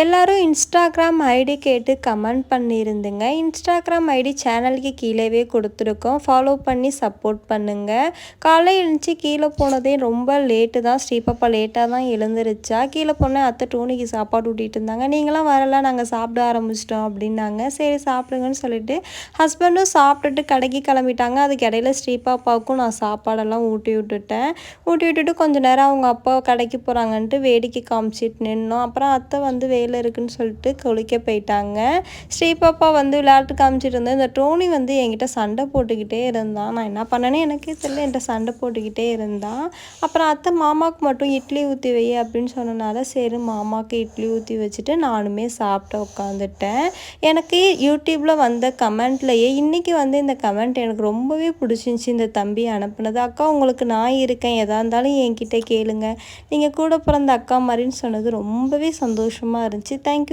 எல்லாரும் Instagram ID கேட்டு comment பண்ணியிருந்துங்க இன்ஸ்டாகிராம் ஐடி சேனலுக்கு கீழேவே கொடுத்துருக்கோம். ஃபாலோ பண்ணி சப்போர்ட் பண்ணுங்கள் காலையில் எழுந்துச்சு கீழே போனதே ரொம்ப லேட்டு தான். ஸ்ரீபாப்பா லேட்டாக தான் எழுந்துருச்சா? கீழே போனேன் அத்தை டோனிக்கு சாப்பாடு ஊட்டிகிட்டு இருந்தாங்க. நீங்களாம் வரல நாங்கள் சாப்பிட ஆரம்பிச்சிட்டோம் அப்படின்னாங்க. சரி சாப்பிடுங்கன்னு சொல்லிட்டு ஹஸ்பண்டும் சாப்பிட்டுட்டு கடைக்கு கிளம்பிட்டாங்க. அதுக்கு இடையில ஸ்ரீபாப்பாவுக்கும் நான் சாப்பாடெல்லாம் ஊட்டி விட்டுட்டேன். ஊட்டி விட்டுட்டு கொஞ்சம் நேரம் அவங்க அப்பா கடைக்கு போகிறாங்கன்ட்டு வேடிக்கை காமிச்சிட்டு நின்னோம். அப்புறம் அத்தை வந்து வேலை இருக்குன்னு சொல்லிட்டு குளிக்க போயிட்டாங்க. ஸ்ரீபாப்பா வந்து விளையாட்டு காமிச்சிட்டு இருந்தேன் இந்த டோனி வந்து என்கிட்ட சண்டை போட்டுக்கிட்டே இருந்தான் நான் என்ன பண்ணேன்னு எனக்கே தெரியல என்கிட்ட சண்டை போட்டுக்கிட்டே இருந்தான் அப்புறம் அத்தை மாமாவுக்கு மட்டும் இட்லி ஊற்றி வை அப்படின்னு சொன்னனால சரி மாமாவுக்கு இட்லி ஊற்றி வச்சுட்டு நானுமே சாப்பிட்டு உட்காந்துட்டேன். எனக்கு யூடியூப்பில் வந்த கமெண்ட்லையே இன்றைக்கி வந்து இந்த கமெண்ட் எனக்கு ரொம்பவே பிடிச்சிருந்துச்சி. இந்த தம்பி அனுப்புனது அக்கா உங்களுக்கு நான் இருக்கேன் எதாக இருந்தாலும் என்கிட்ட கேளுங்க. நீங்கள் கூட பிறந்த அக்கா மாதிரின்னு சொன்னது ரொம்பவே சந்தோஷமாக గురించి థ్యాంక్ యూ